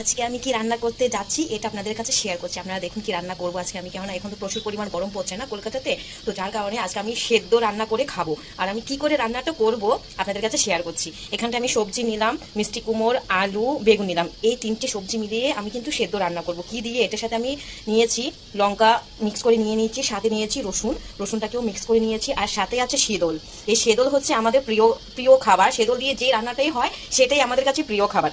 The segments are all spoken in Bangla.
আজকে আমি কি রান্না করতে যাচ্ছি এটা আপনাদের কাছে শেয়ার করছি। আপনারা দেখুন কি রান্না করব আজকে আমি। কেমন এখন তো প্রচুর পরিমাণ গরম পড়ছে না কলকাতাতে। তো যার কারণে আজকে আমি সেদ্ধ রান্না করে খাব। আর আমি কি করে রান্নাটা করব আপনাদের কাছে শেয়ার করছি। এখানটা আমি সবজি নিলাম, মিষ্টি কুমোর, আলু, বেগুন নিলাম। এই তিনটে সবজি মিলিয়ে আমি কিন্তু সেদ্ধ রান্না করব। কি দিয়ে? এটার সাথে আমি নিয়েছি লঙ্কা মিক্স করে নিয়ে নিয়েছি, সাথে নিয়েছি রসুন। রসুনটাকেও মিক্স করে নিয়েছি। আর সাথে আছে সেদল। এই সেদল হচ্ছে আমাদের প্রিয় প্রিয় খাবার। সেদল দিয়ে যে রান্নাটাই হয়, সেটাই আমাদের কাছে প্রিয় খাবার।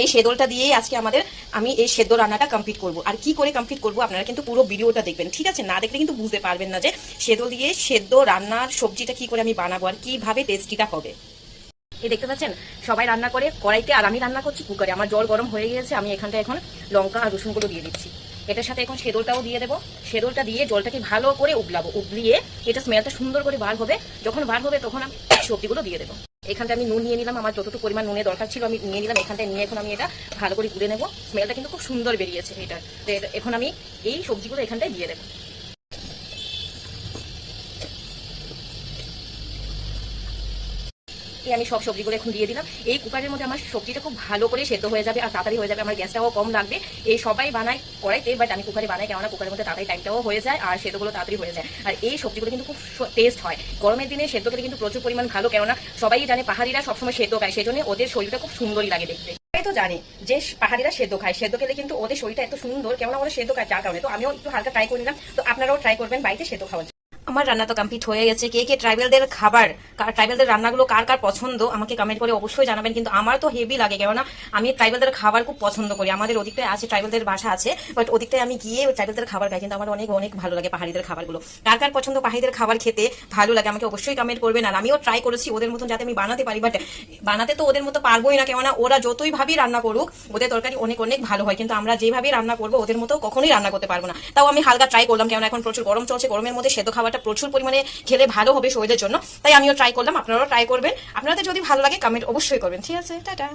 এই সেদলটা দিয়েই আজকে আমাদের আমি এই সেদ্ধ রান্নাটা কমপ্লিট করব। আর কি করে কমপ্লিট করব আপনারা কিন্তু পুরো ভিডিওটা দেখবেন, ঠিক আছে? না দেখলে কিন্তু বুঝতে পারবেন না যে সেদল দিয়ে সেদ্ধ রান্নার সবজিটা কি করে আমি বানাবো আর কীভাবে টেস্টিটা হবে। এই দেখতে পাচ্ছেন? সবাই রান্না করে, কড়াইতে আর আমি রান্না করছি কুকারে। আমার জল গরম হয়ে গিয়েছে, আমি এখানটা এখন লঙ্কা আর রসুনগুলো দিয়ে দিচ্ছি। এটার সাথে এখন সেদলটাও দিয়ে দেবো। সেদলটা দিয়ে জলটাকে ভালো করে উবলাবো। উবলিয়ে এটা স্মেলটা সুন্দর করে বার হবে। যখন বার হবে তখন আমি সবজিগুলো দিয়ে দেবো। এখানটা আমি নুন নিয়ে নিলাম। আমার যতটুকু পরিমাণ নুনের দরকার ছিল আমি নিয়ে নিলাম। এখানটায় নিয়ে এখন আমি এটা ভালো করে গুলে নেব। স্মেলটা কিন্তু খুব সুন্দর বেরিয়েছে এটা এখন আমি এই সবজিগুলো এখানটায় দিয়ে দেবো। এই আমি সব সবজিগুলো এখন দিয়ে দিলাম। এই কুকারের মধ্যে আমার সবজিটা খুব ভালো করে সেদ্ধ হয়ে যাবে আর তাড়াতাড়ি হয়ে যাবে, আমার গ্যাসটাও কম লাগবে। এই সবাই বানায় কড়াইতে বাট আমি কুকারে বানাই কেননা কুকারের মধ্যে তাড়াতাড়ি টাইমটাও হয়ে যায় আর সেদ্ধগুলো তাড়াতাড়ি হয়ে যায়। আর এই সবজিগুলো কিন্তু খুব টেস্ট হয়। গরমের দিনে সেদ্ধ খেতে কিন্তু প্রচুর পরিমাণ ভালো, কেননা সবাই জানে পাহাড়িরা সবসময় সেদ্ধ খায় সেই জন্য ওদের শরীরটা খুব সুন্দরই লাগে দেখতে। তো জানে যে পাহাড়িরা সেদ্ধ খায়। সেদ্ধ খেলে কিন্তু ওদের শরীরটা এত সুন্দর কেমন ওরা সেদ্ধ খায় যার কারণে। তো আমিও একটু হালকা ট্রাই করে নিলাম। তো আপনারাও ট্রাই করবেন বাড়িতে সেদ্ধ খাওয়ার। আমার রান্না তো কমপ্লিট হয়ে গেছে। কে কে ট্রাইবেলদের খাবার ট্রাইবেলদের রান্নাগুলো কার কার পছন্দ, আমাকে কমেন্ট করে অবশ্যই জানাবেন। কিন্তু আমার তো হেভি লাগে, কেননা আমি ট্রাইবেলদের খাবার খুব পছন্দ করি। আমাদের ওদিকটায় আছে ট্রাইবেলদের বাসা আছে বাট ওদিকটায় আমি গিয়ে ট্রাইবেলদের খাবার খাই। কিন্তু আমার অনেক অনেক ভালো লাগে পাহাড়িদের খাবারগুলো। কার কার পছন্দ পাহাড়িদের খাবার খেতে, ভালো লাগে, আমাকে অবশ্যই কমেন্ট করবেন। আর আমিও ট্রাই করেছি ওদের মতন যাতে আমি বানাতে পারি বাট বানাতে তো ওদের মতো পারবোই না, কেননা ওরা যতই ভাবি রান্না করুক, ওদের তরকারি অনেক অনেক ভালো হয়। কিন্তু আমরা যেভাবে রান্না করব, ওদের মতো কখনোই রান্না করতে পারব না। তাও আমি হালকা ট্রাই করলাম, কেননা এখন প্রচুর গরম চলছে, গরমের মধ্যে সেদ্ধ খাবারটা প্রচুর পরিমাণে খেলে ভালো হবে শরীরের জন্য। তাই আমিও ট্রাই করলাম, আপনারাও ট্রাই করবেন। আপনাদের যদি ভালো লাগে কমেন্ট অবশ্যই করবেন। ঠিক আছে, টাটা।